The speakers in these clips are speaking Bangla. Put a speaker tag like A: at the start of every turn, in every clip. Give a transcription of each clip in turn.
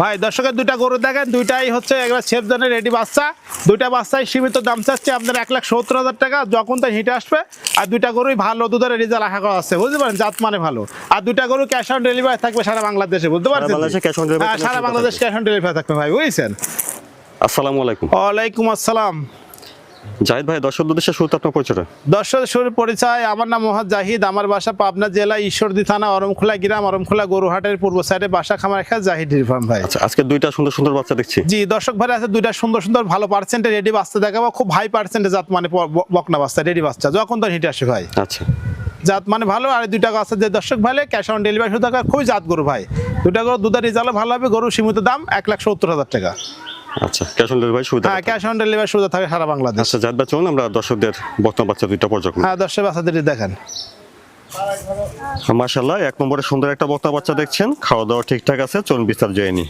A: ভাই দর্শকের দুইটা গরু দেখেন দুইটাই হচ্ছে একবার সেফজনের রেডি বাচ্চা। দুইটা বাচ্চায় সীমিত দাম চাচ্ছে আপনার এক লাখ সত্তর হাজার টাকা যখন তাই হিটে আসবে আর দুইটা গরুই ভালো দুধের রেজাল্ট আশা করা আছে বুঝতে পারেন জাত মানে ভালো। আর দুইটা গরু ক্যাশ অন ডেলিভারি থাকবে সারা বাংলাদেশে বুঝতে পারছেন? হ্যাঁ সারা বাংলাদেশ ক্যাশ অন ডেলিভারি থাকবে ভাই বুঝছেন?
B: আসসালামু আলাইকুম।
A: ওয়ালাইকুম আসসালাম।
B: জাহিদ ভাই দর্শক উদ্দেশ্যে শুরুতে আপনার পরিচয়টা।
A: দর্শক শুরু পরিচয় আমার নাম মোহাম্মদ জাহিদ আমার বাসা পাবনা জেলা ঈশ্বরদী থানা অরমখোলা গ্রাম অরমখোলা গরুহাটের পূর্ব সাইডে বাসা খামার খেয়া জাহিদ ইরফান ভাই।
B: আচ্ছা আজকে দুইটা সুন্দর সুন্দর বাচ্চা দেখছি।
A: জি দর্শক ভাই আছে দুইটা সুন্দর সুন্দর ভালো পার্সেন্টে রেডি বাচ্চা দেখাবো খুব হাই পার্সেন্টে জাত মানে বকনা বাচ্চা রেডি বাচ্চা যখন তো হিটে আসে ভাই।
B: আচ্ছা।
A: জাত মানে ভালো আর দুইটা আছে যে দর্শক ভাই ক্যাশ অন ডেলিভারি শুধু খুবই জাত গরু ভাই। দুটা গরু দুধের রেজাল্ট ভালো হবে গরু সীমিত দাম এক লাখ সত্তর হাজার টাকা।
B: আচ্ছা ক্যাশ অন ডেলিভারি সুবিধা
A: হ্যাঁ ক্যাশ অন ডেলিভারি সুবিধা থাকে সারা বাংলাদেশ।
B: আচ্ছা জাত বাচ্চা চলুন আমরা দর্শকদের বর্তমান বাচ্চা দুইটা পর্যটন
A: হ্যাঁ দর্শক বাচ্চাদের দেখেন।
B: মাশাল্লাহ এক নম্বরে সুন্দর একটা বক্তা বাচ্চা দেখছেন। খাওয়া দাওয়া ঠিকঠাক আছে চলুন বিস্তার যায়নি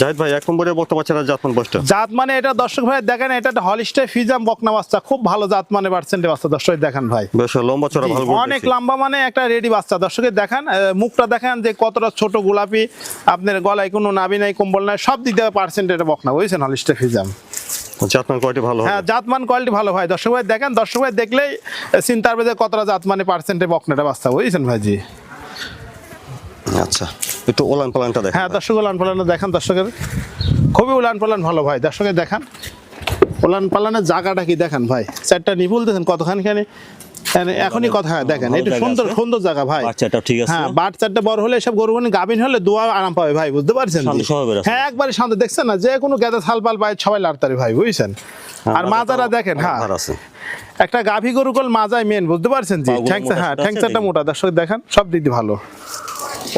B: জাহিদ ভাই এক নম্বরে বক্তা বাচ্চারা জাতমান বয়সটা?
A: জাত মানে এটা দর্শক ভাই দেখেন এটা হলিস্টে ফিজাম বকনা বাচ্চা। খুব ভালো জাত মানে পার্সেন্টে বাচ্চা দর্শক দেখেন ভাই।
B: বেশ লম্বা চড়া ভালো
A: অনেক লম্বা মানে একটা রেডি বাচ্চা। দর্শকের দেখেন মুখটা দেখেন যে কতটা ছোট গোলাপি। আপনার গলায় কোনো নাবি নাই কম্বল নাই সব দিক দিয়ে পার্সেন্ট এটা বকনা বুঝছেন? হলিস্টে ফিজাম।
B: জাতমান কোয়ালিটি ভালো
A: হ্যাঁ জাতমান কোয়ালিটি ভালো ভাই। দর্শক ভাই দেখেন দর্শক ভাই দেখলেই চিন্তার চিন্তা হবে যে কতটা জাত মানে পার্সেন্টে বকনাটা বাচ্চা বুঝছেন ভাইজি?
B: আচ্ছা একটু ওলান পালানটা দেখ
A: হ্যাঁ দর্শক উলান পালানটা দেখেন দর্শকের। খুবই ওলান পালান ভালো ভাই দর্শকের দেখান। ওলান পালানের জায়গাটা কি দেখেন ভাই? চারটা নিপুল দেখেন কতখানি খানি এনে- এখনই কথা দেখেন এটা সুন্দর সুন্দর জায়গা ভাই।
C: বাচ্চাটাও ঠিক আছে।
A: হ্যাঁ বাট চারটা বড় হলে সব গরুগুনি গাভিন হলে দোয়া আরাম পাবে ভাই বুঝতে পারছেন। হ্যাঁ একবারে শান্ত। দেখছেন না যে কোনো গেদা থাল পাল পায় সবাই লাড়তারি ভাই বুঝছেন? আর মাজারা দেখেন হ্যাঁ। একটা গাভী গরু কল মাজায় মেন বুঝতে পারছেন জি?
C: মোটা
A: হ্যাঁ
C: সোটা আছে
A: ঠ্যাংসাটা
C: দেখি।
A: মোটা দর্শক দেখেন সব দিক দিয়ে ভালো।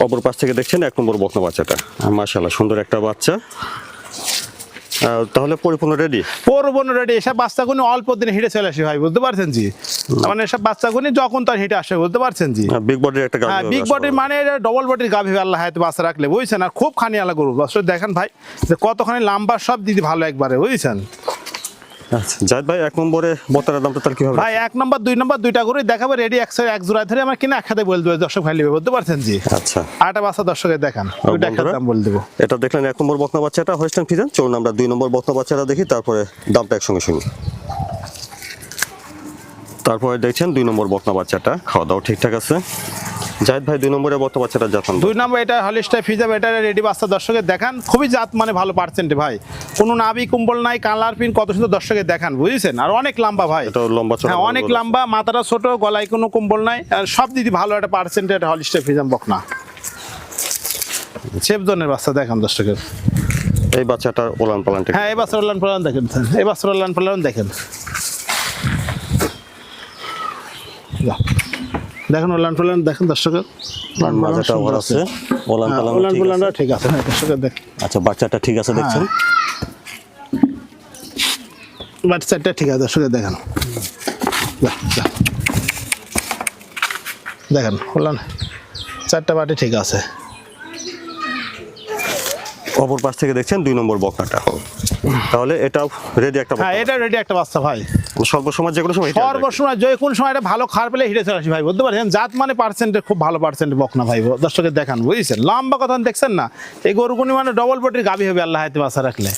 B: অপর পাশ থেকে দেখছেন এক নম্বর বকনা বাচ্চাটা। মাশাল্লাহ সুন্দর একটা বাচ্চা। তাহলে পরিপূর্ণ রেডি
A: পরিপূর্ণ রেডি এসব বাচ্চাগুনি অল্প দিনে হেঁটে চলে আসে ভাই বুঝতে পারছেন জি? মানে এসব বাচ্চাগুনি যখন তার হেঁটে আসে বুঝতে পারছেন জি?
B: বিগ বডির একটা গাড়ি
A: হ্যাঁ বিগ বডির মানে ডবল বডির গাভী আল্লাহ হাতে বাচ্চা রাখলে বুঝছেন? আর খুব খানি আলা গরু। বাচ্চা দেখেন ভাই যে কতখানি লম্বা সব দিদি ভালো একবারে বুঝছেন?
B: আচ্ছা। জাহিদ ভাই এক নম্বরে বতারের দামটা তার কি হবে
A: ভাই এক নম্বর দুই নম্বর দুইটা করে দেখাবে রেডি এক ধরে আমার কিনা একসাথে বলে দেবে দর্শক ভাই নেবে বুঝতে পারছেন জি?
B: আচ্ছা।
A: আটা বাচ্চা দর্শকের দেখান দুইটা একসাথে দাম বলে দেবো।
B: এটা দেখলেন এক নম্বর বকনা বাচ্চাটা ফিজেন চলুন আমরা দুই নম্বর বকনা বাচ্চাটা দেখি তারপরে দামটা একসঙ্গে শুনি। তারপরে দেখছেন দুই নম্বর বকনা বাচ্চাটা খাওয়া দাওয়া ঠিকঠাক আছে। জাহিদ ভাই দুই নম্বরে বকনা বাচ্চাটা জাতান
A: দুই নম্বর এটা হলিস্টাই ফিজাব এটা রেডি বাচ্চা দর্শকের দেখান। খুবই জাত মানে ভালো পার্সেন্টে ভাই। কোনো নাবি কুম্বল নাই কালার পিন কত সুন্দর দর্শকের দেখান বুঝেছেন? আর অনেক লম্বা ভাই।
B: এটা লম্বা
A: হ্যাঁ অনেক লম্বা মাথাটা ছোট গলায় কোনো কুম্বল নাই। আর সব দিদি ভালো একটা পার্সেন্টে একটা হলিস্টাই ফিজাম বকনা। সেফজনের বাচ্চা দেখান দর্শকের।
B: এই বাচ্চাটা ওলান পালান
A: হ্যাঁ এই বাচ্চার লান পালান দেখেন এই বাচ্চার লান পালান দেখেন। দেখেন ওলান পালান দেখেন দর্শকের?
B: মাজাটা আছে। ওলান
A: হ্যাঁ,
B: ঠিক আছে।
A: হ্যাঁ দর্শকের দেখ
C: আচ্ছা বাচ্চাটা ঠিক আছে দেখছেন?
A: বাচ্চাটা ঠিক আছে দর্শকের দেখেন। দেখেন ওলান চারটা বাটি ঠিক আছে।
B: অপর পাশ থেকে দেখছেন দুই নম্বর বকনাটা তাহলে এটাও রেডি একটা
A: হ্যাঁ এটা রেডি একটা বাচ্চা ভাই।
B: স্বল্প সময় যে কোনো সময়
A: সর্বসময় যে কোন সময় এটা ভালো খারাপ পেলে হিটে চলে আসি ভাই পারছেন? জাত মানে পার্সেন্টে খুব ভালো পার্সেন্ট বকনা ভাই দর্শকের দেখান বুঝছেন? লম্বা কথা দেখছেন না? এই গরুগুনি মানে ডবল হবে আল্লাহ হাতে বাসা রাখলে।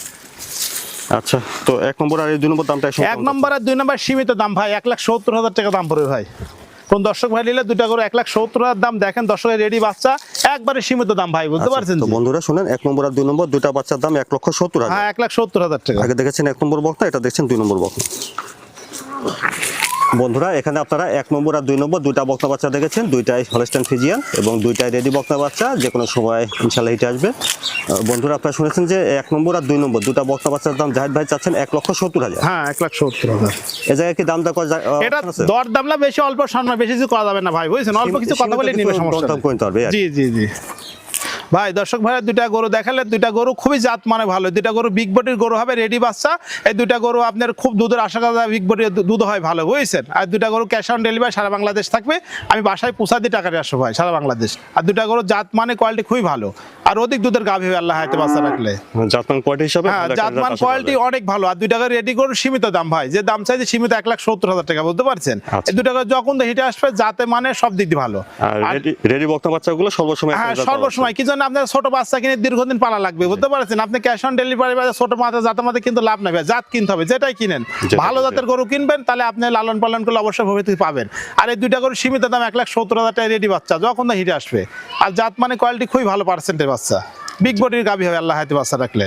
B: আচ্ছা তো এক নম্বর আর দুই নম্বর দামটা
A: এক নম্বর আর দুই নম্বর সীমিত দাম ভাই এক লাখ সত্তর হাজার টাকা দাম পড়বে ভাই। কোন দর্শক ভাই নিলে দুটা করে এক লাখ সত্তর হাজার দাম দেখেন দর্শকের রেডি বাচ্চা একবারে সীমিত দাম ভাই বুঝতে
B: আচ্ছা,
A: পারছেন
B: তো বন্ধুরা শুনেন এক নম্বর আর দুই নম্বর দুইটা বাচ্চার দাম এক লক্ষ সত্তর হাজার।
A: হ্যাঁ এক লাখ সত্তর হাজার টাকা।
B: আগে দেখেছেন এক নম্বর বক্তা এটা দেখছেন দুই নম্বর বক্তা বন্ধুরা এখানে আপনারা এক নম্বর আর দুই নম্বর দুইটা বক্তা বাচ্চা দেখেছেন দুইটাই হলস্টাইন ফিজিয়ান এবং দুইটাই রেডি বক্তা বাচ্চা যে কোনো সময় ইনশাল্লাহ হিটে আসবে বন্ধুরা আপনারা শুনেছেন যে এক নম্বর আর দুই নম্বর দুটা বক্তা বাচ্চার দাম জাহিদ ভাই চাচ্ছেন এক লক্ষ সত্তর হাজার
A: হ্যাঁ এক লাখ সত্তর হাজার
B: এ জায়গায় কি দাম দর করা যায়
A: এটা? দর দামলা বেশি অল্প সম্মান বেশি কিছু করা যাবে না ভাই বুঝছেন অল্প কিছু কথা বলে নিবে সমস্যা
B: দরদাম
A: নেই।
B: করে নিতে হবে, এই আর কি।
A: জি জি জি ভাই দর্শক ভাইরা দুইটা গরু দেখালে দুইটা গরু খুবই জাত মানে ভালো। দুইটা গরু বিগ বডির গরু হবে রেডি বাচ্চা। এই দুইটা গরু আপনার খুব দুধের আশা করা বিগ বডির দুধ হয় ভালো বুঝছেন? আর দুইটা গরু ক্যাশ অন ডেলিভারি সারা বাংলাদেশ থাকবে। আমি বাসায় পোষা দিয়ে টাকা আসব ভাই সারা বাংলাদেশ। আর দুইটা গরু জাত মানে কোয়ালিটি খুবই ভালো। আর অধিক দুধের গাভী হবে আল্লাহ হাতে বাচ্চা রাখলে।
B: জাতমান কোয়ালিটি হিসাবে
A: হ্যাঁ জাতমান কোয়ালিটি অনেক ভালো। আর দুই টাকা রেডি গরু সীমিত দাম ভাই। যে দাম চাইছে সীমিত এক লাখ সত্তর হাজার টাকা বুঝতে পারছেন?
B: আচ্ছা।
A: এই দু টাকা যখন হিটে আসবে যাতে মানে সব দিক দিয়ে ভালো।
B: রেডি বক্তা বাচ্চাগুলো সর্বসময়
A: হ্যাঁ সর্বসময়। কি জানেন জন্য আপনার ছোট বাচ্চা কিনে দীর্ঘদিন পালা লাগবে বুঝতে পারছেন? আপনি ক্যাশ অন ডেলিভারি বা ছোট মাথা জাতের মাথা কিন্তু লাভ নেবে জাত কিনতে হবে যেটাই কিনেন। ভালো জাতের গরু কিনবেন তাহলে আপনি লালন পালন করলে অবশ্যই ভবিষ্যতে পাবেন। আর এই দুইটা গরু সীমিত দাম এক লাখ সত্তর হাজার টাকা রেডি বাচ্চা যখন না হিটে আসবে। আর জাত মানে কোয়ালিটি খুবই ভালো পার্সেন্টের বাচ্চা। বিগ বডির গাভি হবে আল্লাহ হাতে বাচ্চা রাখলে।